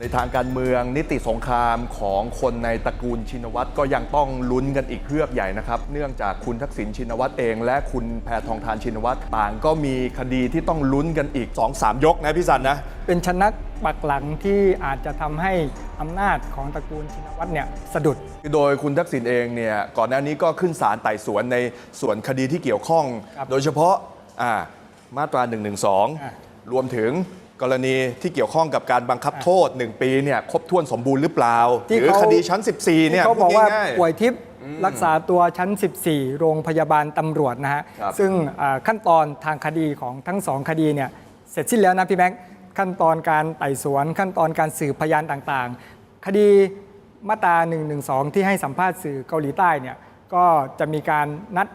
ในทางการเมืองนิติสงครามของคนในตระกูลชินวัตรก็ยังต้องลุ้นกันอีกเพือกใหญ่นะครับ เนื่องจากคุณทักษิณชินวัตรเอง และคุณแพทองทานชินวัตรต่างก็มีคดีที่ต้องลุ้นกันอีก 2-3 ยกนะพี่สันนะ เป็นชนักปักหลังที่อาจจะทำให้อำนาจของตระกูลชินวัตรเนี่ยสะดุดคือโดยคุณทักษิณเองเนี่ยก่อนหน้านี้ก็ขึ้นศาลไต่สวนในส่วนคดีที่เกี่ยวข้องครับโดยเฉพาะอ่ามาตราอ่า112รวมถึง กรณีที่เกี่ยวข้องกับการบังคับโทษ 1 ปีเนี่ยครบถ้วนสมบูรณ์หรือเปล่าที่หรือเขา คดีชั้น 14 เนี่ยที่เขาบอกว่าพูดง่ยๆ ป่วยทิพย์รักษาตัวชั้น 14 โรงพยาบาลตำรวจนะฮะ ครับ ซึ่งอ่าขั้นตอนทางคดีของทั้งสองคดีเนี่ยเสร็จสิ้นแล้วนะพี่แม็กซ์ขั้นตอนการไต่สวน ขั้นตอนการสืบพยานต่างๆ คดีมาตรา112 ที่ให้สัมภาษณ์สื่อเกาหลีใต้เนี่ยก็จะมีการนัด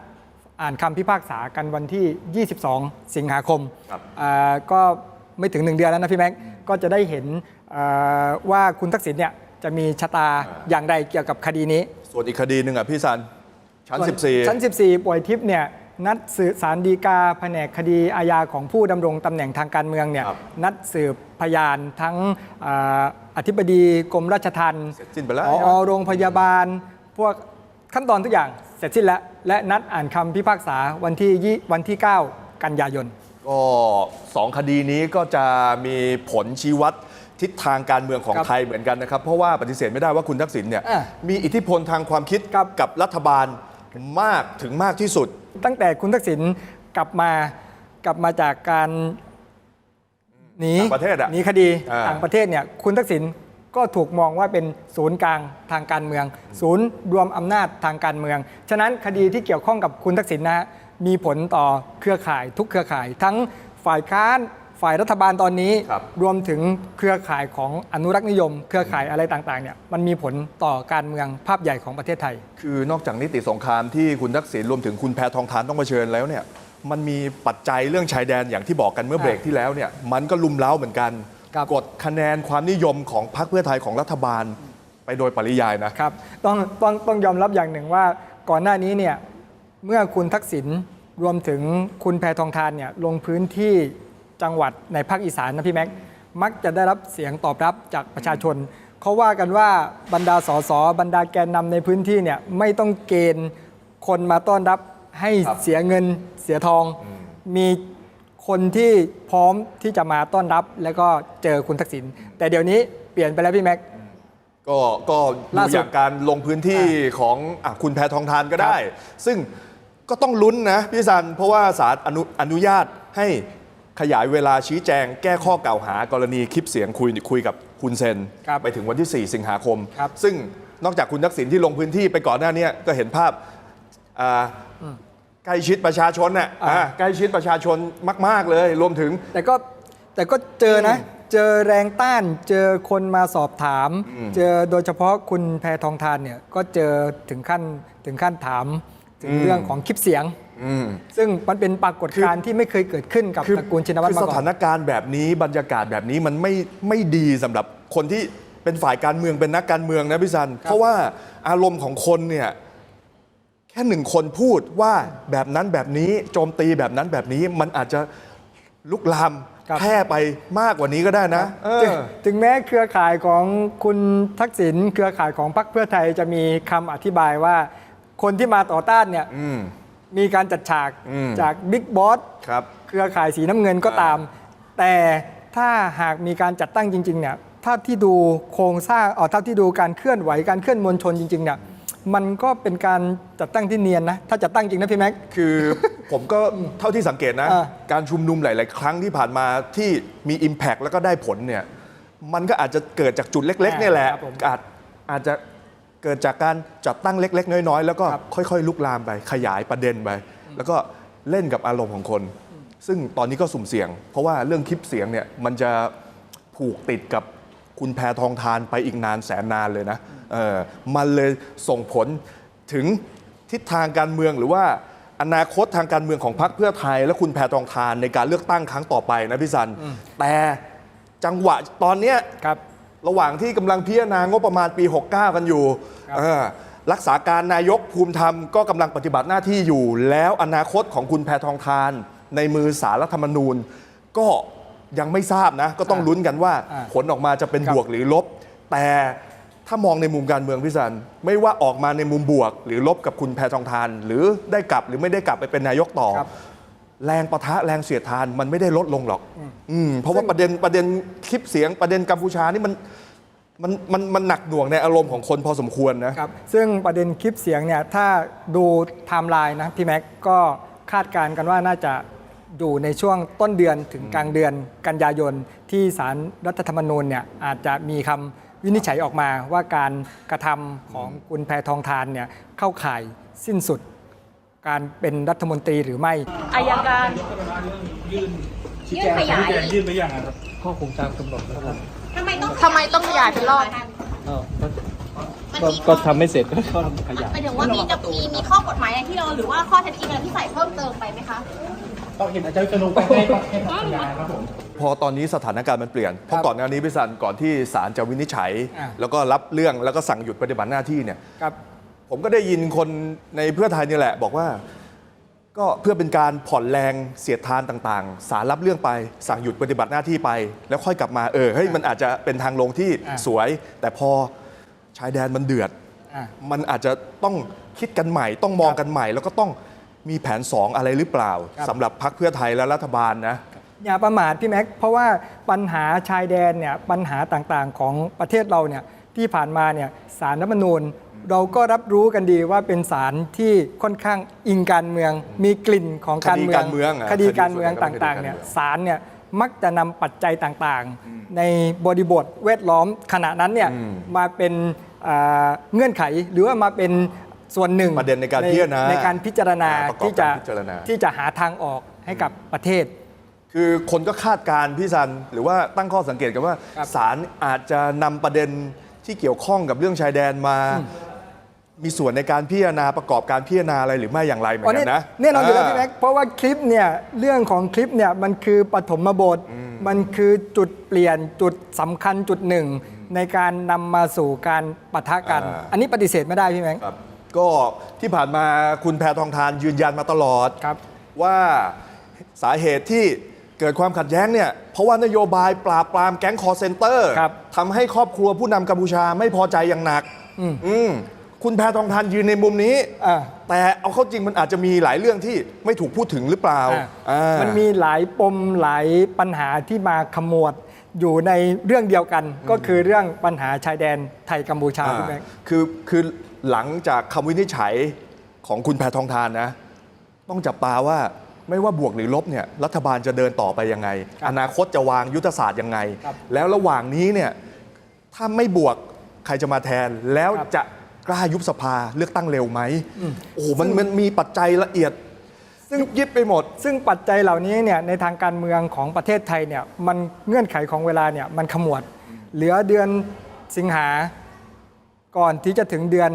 อ่านคำพิพากษากันวันที่ 22 สิงหาคมครับ อ่าก็ ไม่ถึง 1 เดือนแล้วนะพี่แม็กซ์ก็จะได้เห็นอ่าว่าคุณทักษิณเนี่ยจะมีชะตาอย่างไรเกี่ยวกับคดีนี้ ส่วนอีกคดีหนึ่งอะพี่สันชั้นส่วน14 ชั้น 14 ป่วยทิพย์เนี่ยนัดสืบสารดีกาแผนกคดีอาญาของผู้ดำรงตำแหน่งทางการเมืองเนี่ยครับนัดสืบพยานทั้งอาอธิบดีกรมราชทัณฑ์เสร็จสิ้นไปแล้วผอโรงพยาบาล พวกขั้นตอนทุกอย่างเสร็จสิ้นแล้ว และนัดอ่านคำพิพากษาวันที่ยี่วันที่ 9 กันยายน ก็สองคดีนี้ก็จะมีผลชี้วัดทิศทางการเมืองของครับไทยเหมือนกันนะครับ เพราะว่าปฏิเสธไม่ได้ว่าคุณทักษิณเนี่ยอะ มีอิทธิพลทางความคิดครับกับรัฐบาลมากถึงมากที่สุด ตั้งแต่คุณทักษิณกลับมากลับมาจากการหนีต่างประเทศอะหนีคดีอ่า ต่างประเทศเนี่ยคุณทักษิณก็ถูกมองว่าเป็นศูนย์กลางทางการเมือง ศูนย์รวมอำนาจทางการเมือง ฉะนั้นคดีที่เกี่ยวข้องกับคุณทักษิณนะฮะ มีผลต่อเครือข่ายทุกเครือข่าย ทั้งฝ่ายค้านฝ่ายรัฐบาลตอนนี้ครับรวมถึงเครือข่ายของอนุรักษ์นิยม เครือข่ายอะไรต่างๆเนี่ยมันมีผลต่อการเมืองภาพใหญ่ของประเทศไทย คือนอกจากนิติสงครามที่คุณทักษิณรวมถึงคุณแพทองทานต้องเผชิญแล้วเนี่ยมันมีปัจจัยเรื่องชายแดนอย่างที่บอกกันเมื่อเบรกที่แล้วเนี่ยมันก็ลุมเล้าเหมือนกันครับกดคะแนนความนิยมของพรรคเพื่อไทยของรัฐบาลไปโดยปริยายนะครับต้องต้องต้องยอมรับอย่างหนึ่งว่าก่อนหน้านี้เนี่ย เมื่อคุณทักษิณรวมถึงคุณแพทองทานเนี่ยลงพื้นที่จังหวัดในภาคอีสานนะพี่แม็กมักจะได้รับเสียงตอบรับจากประชาชน เขาว่ากันว่าบรรดาสสบรรดาแกนนำในพื้นที่เนี่ยไม่ต้องเกณฑ์คนมาต้อนรับให้ครับเสียเงินเสียทอง มีคนที่พร้อมที่จะมาต้อนรับ แล้วก็เจอคุณทักษิณแต่เดี๋ยวนี้เปลี่ยนไปแล้วพี่แม็กก็ก็ดูล่าสุดอย่างการลงพื้นที่ของอะคุณแพทองทานก็ได้ ซึ่ง ก็ต้องลุ้นนะพี่สันเพราะว่าศาลอนุอนุญาตให้ขยายเวลาชี้แจงแก้ข้อกล่าวหากรณีคลิปเสียงคุยคุยกับคุณเซน ครับไปถึงวันที่ 4 สิงหาคม ครับ ซึ่งนอกจากคุณทักษิณที่ลงพื้นที่ไปก่อนหน้าเนี้ก็เห็นภาพอ่าใกล้ชิดประชาชนน่ะอ่าอ่าใกล้ชิดประชาชนมาก ๆ เลย รวมถึง แต่ก็แต่ก็เจอนะ เจอแรงต้าน เจอคนมาสอบถาม เจอโดยเฉพาะคุณแพทองทานเนี่ยก็เจอถึงขั้นถึงขั้นถาม ถึงอืมเรื่องของคลิปเสียงอืมซึ่งมันเป็นปรากฏการณ์ที่ไม่เคยเกิดขึ้นกับตระกูลชินวัตรคือมาสก่อถานนการณ์แบบนี้บรรยากาศแบบนี้มันไม่ไม่ดีสำหรับคนที่เป็นฝ่ายการเมืองเป็นนักการเมืองนะพี่ซัน เพราะว่าอารมณ์ของคนเนี่ยแค่หนึ่งคนพูดว่าแบบนั้นแบบนี้โจมตีแบบนั้นแบบนี้มันอาจจะลุกลามครับแพร่ไปมากกว่านี้ก็ได้นะเออถึงถึงแม้เครือข่ายของคุณทักษิณเครือข่ายของพรรคเพื่อไทยจะมีคำอธิบายว่า คนที่มาต่อต้านเนี่ยอืม มีการจัดฉากอืม จากบิ๊กบอสครับ เครือข่ายสีน้ำเงินก็ตาม แต่ถ้าหากมีการจัดตั้งจริงๆเนี่ยถ้าที่ดูโครงสร้างเออถ้าที่ดูการเคลื่อนไหวการเคลื่อนมวลชนจริงๆเนี่ยมันก็เป็นการจัดตั้งที่เนียนนะถ้าจัดตั้งจริงนะพี่แม็ก คือผมก็เท่าที่สังเกตนะ อ่าการชุมนุมหลาย ๆ ครั้งที่ผ่านมาที่มี Impact แล้วก็ได้ผลเนี่ย มันก็อาจจะเกิดจากจุดเล็กๆเนี่ยแหละ ครับผมอาจอาจจะ เกิดจากการจัดตั้งเล็ก ๆ น้อยๆ แล้วก็ครับค่อยๆ ลุกลามไปขยายประเด็นไปแล้วก็เล่นกับอารมณ์ของคน ซึ่งตอนนี้ก็สุ่มเสี่ยง เพราะว่าเรื่องคลิปเสียงเนี่ยมันจะผูกติดกับคุณแพทองทานไปอีกนานแสนนานเลยนะเออมันเลยส่งผลถึงทิศทางการเมืองหรือว่าอนาคตทางการเมืองของพรรคเพื่อไทย และคุณแพทองทานในการเลือกตั้งครั้งต่อไปนะพี่สัน แต่จังหวะตอนเนี้ยค รับระหว่างที่กำลังพิจารณางบประมาณปี 69 กันอยู่ครับเออรักษาการนายกภูมิธรรมก็กำลังปฏิบัติหน้าที่อยู่ แล้วอนาคตของคุณแพทองทาน ในมือสารรัฐธรรมนูญ ก็ยังไม่ทราบนะ ก็ต้องอ่าลุ้นกันว่าอ่าผลออกมาจะเป็นครับบวกหรือลบ แต่ถ้ามองในมุมการเมืองพี่สันไม่ว่าออกมาในมุมบวก หรือลบกับคุณแพทองทาน หรือได้กลับหรือไม่ได้กลับไปเป็นนายกต่อ ครับ แรงประทะแรงเสียดทานมันไม่ได้ลดลงหรอก อืมเพราะว่าประเด็นประเด็นคลิปเสียงประเด็นกัมพูชานี่มันมันมันมันหนักหน่วงในอารมณ์ของคนพอสมควรนะครับ ซึ่งประเด็นคลิปเสียงเนี่ยถ้าดูไทม์ไลน์นะพี่แม็กก็คาดการณ์กันว่าน่าจะอยู่ในช่วงต้นเดือนถึงกลางเดือนกันยายนที่สารรัฐธรรมนูญเนี่ยอาจจะมีคำวินิจฉัยออกมาว่าการกระทำของคุณแพทองทานเนี่ยเข้าข่ายสิ้นสุด การเป็นรัฐมนตรีหรือไม่อายการยื่นยื่นขยายชี้แจงยื่นไปยังอะครับข้อคงตามกำหนดนะครับทำไมต้องทำไมต้องขยายเป็นรอบอ้าวก็มันก็มีก็ทำไม่เสร็จก็ต้องขยายหมายถึงว่ามีจะมีมีข้อกฎหมายอะไรที่เราหรือว่าข้อเท็จจริงอะไรที่ใส่เพิ่มเติมไปไหมคะต้องเห็นอาจารย์จะลงไปให้ให้ขยายครับผมพอตอนนี้สถานการณ์มันเปลี่ยน เพราะก่อนหน้านี้พี่สันก่อนที่ศาลจะวินิจฉัยอะแล้วก็รับเรื่องแล้วก็สั่งหยุดปฏิบัติหน้าที่เนี่ยครับ ผมก็ได้ยินคนในเพื่อไทยนี่แหละ บอกว่า ก็เพื่อเป็นการผ่อนแรงเสียดทานต่างๆ สารรับเรื่องไปสั่งหยุดปฏิบัติหน้าที่ไป แล้วค่อยกลับมาเออเฮ้ยมันอาจจะเป็นทางลงที่อะสวย แต่พอชายแดนมันเดือดอะมันอาจจะต้องคิดกันใหม่ ต้องมองกันใหม่ แล้วก็ต้องมีแผนสองอะไรหรือเปล่าครับสำหรับพรรคเพื่อไทยและรัฐบาลนะอย่าประมาทพี่แม็กเพราะว่าปัญหาชายแดนเนี่ยปัญหาต่างๆของประเทศเราเนี่ยที่ผ่านมาเนี่ยสารรัฐธรรมนูญ เราก็รับรู้กันดีว่าเป็นสารที่ค่อนข้างอิงการเมือง มีกลิ่นของการเมืองคดีการเมืองอะคดีการเมืองคดีส่วนใหญ่ก็เป็นต่างๆเนี่ยคดีการเมืองสารเนี่ยมักจะนำปัจจัยต่างๆ ในบริบทแวดล้อมขณะนั้นเนี่ยมาเป็นอ่าเงื่อนไขหรือว่ามาเป็นส่วนหนึ่งประเด็นในการพิจารณาในการพิจารณาอ่าประกอบที่จะการพิจารณาที่จะหาทางออกให้กับประเทศ คือคนก็คาดการณ์พี่ซันหรือว่าตั้งข้อสังเกตกันว่าครับศาลอาจจะนำประเด็นที่เกี่ยวข้องกับเรื่องชายแดนมา มีส่วนในการพิจารณาประกอบการพิจารณาอะไรหรือไม่อย่างไรเหมือนกันนะแน่นอนอยู่แล้วาพี่แม็กเพราะว่าคลิปเนี่ยเรื่องของคลิปเนี่ยมันคือปฐมบท มันคือจุดเปลี่ยนจุดสำคัญจุดหนึ่ง ในการนำมาสู่การปะทะกันอ่าอันนี้ปฏิเสธไม่ได้พี่แม็กครับก็ที่ผ่านมาคุณแพทองทานยืนยันมาตลอดครับว่าสาเหตุที่เกิดความขัดแย้งเนี่ยเพราะว่านโยบายปราบปรามแก๊งคอร์เซนเตอร์ครับทำให้ครอบครัวผู้นำกัมพูชาไม่พอใจอย่างหนักอืม คุณแพทองทานยืนในมุมนี้ อ่า แต่เอาเข้าจริงมันอาจจะมีหลายเรื่องที่ไม่ถูกพูดถึงหรือเปล่าอะอ่ามันมีหลายปมหลายปัญหาที่มาขมวดอยู่ในเรื่องเดียวกัน ก็คือเรื่องปัญหาชายแดนไทยกัมพูชาอ่าพี่แม็กคือคือหลังจากคำวินิจฉัยของคุณแพทองทานนะ ต้องจับตาว่าไม่ว่าบวกหรือลบเนี่ยรัฐบาลจะเดินต่อไปยังไงครับอนาคตจะวางยุทธศาสตร์ยังไง ครับแล้วระหว่างนี้เนี่ยถ้าไม่บวกใครจะมาแทนแล้วครับ จะ กล้ายุบสภาเลือกตั้งเร็วไหมโอ้โหมันมันมีปัจจัยละเอียดซึ่งยุบยิบไปหมด ซึ่งปัจจัยเหล่านี้เนี่ยในทางการเมืองของประเทศไทยเนี่ยมันเงื่อนไขของเวลาเนี่ยมันขมวด เหลือเดือนสิงหาก่อนที่จะถึงเดือน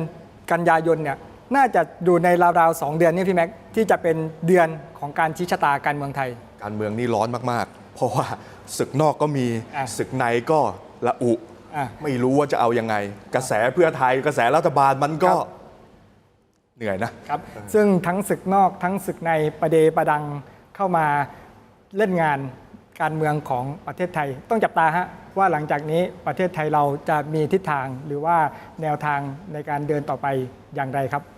กันยายนเนี่ยน่าจะอยู่ในราวๆสองเดือนนี้พี่แม็กที่จะเป็นเดือนของการชี้ชะตาการเมืองไทย การเมืองนี่ร้อนมากๆ เพราะว่าศึกนอกก็มีอะศึกในก็ละอุ อะ ไม่รู้ว่าจะเอายังไง กระแสเพื่อไทยกระแสรัฐบาลมันก็ ครับ เหนื่อยนะ ครับซึ่งทั้งศึกนอกทั้งศึกในประเดประดังเข้ามาเล่นงานการเมืองของประเทศไทย ต้องจับตาฮะว่าหลังจากนี้ประเทศไทยเราจะมีทิศทางหรือว่าแนวทางในการเดินต่อไปอย่างไรครับ